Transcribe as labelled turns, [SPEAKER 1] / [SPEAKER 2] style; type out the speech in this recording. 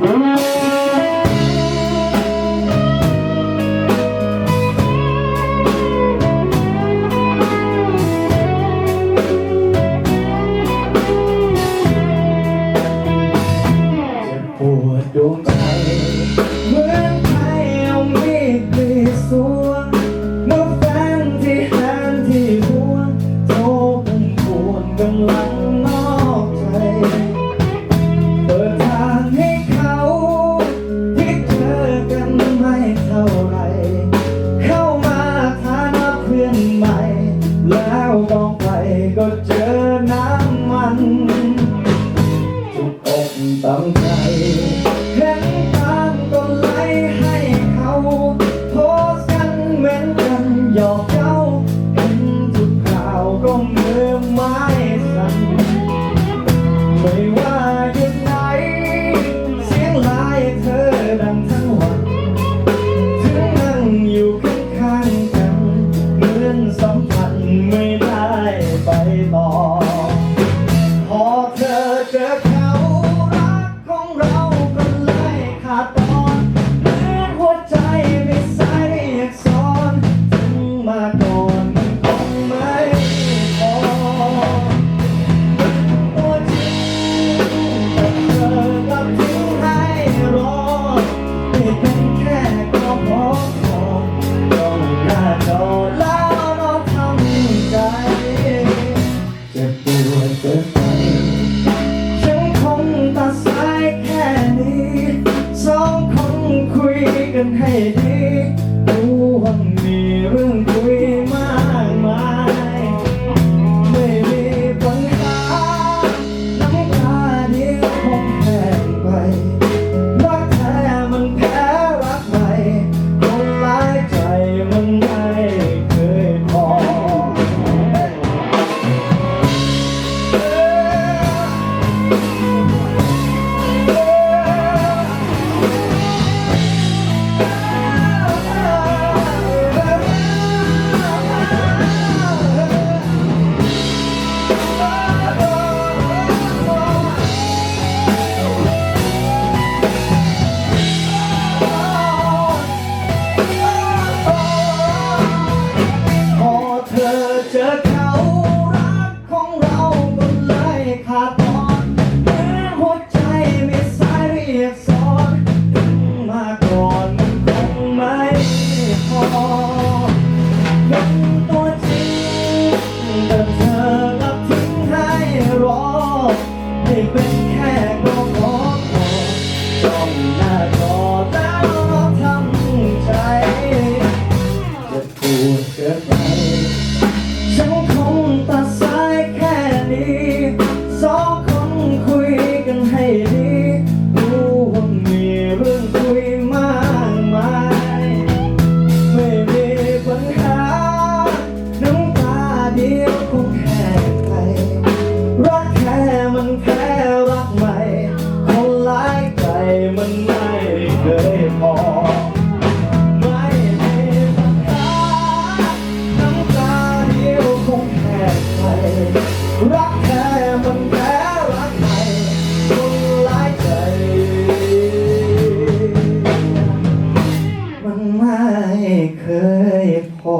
[SPEAKER 1] จะปวดดวงใจ กั รักแท้มันแพ้รักใคคนหลายใจ มันไม่เคยพอ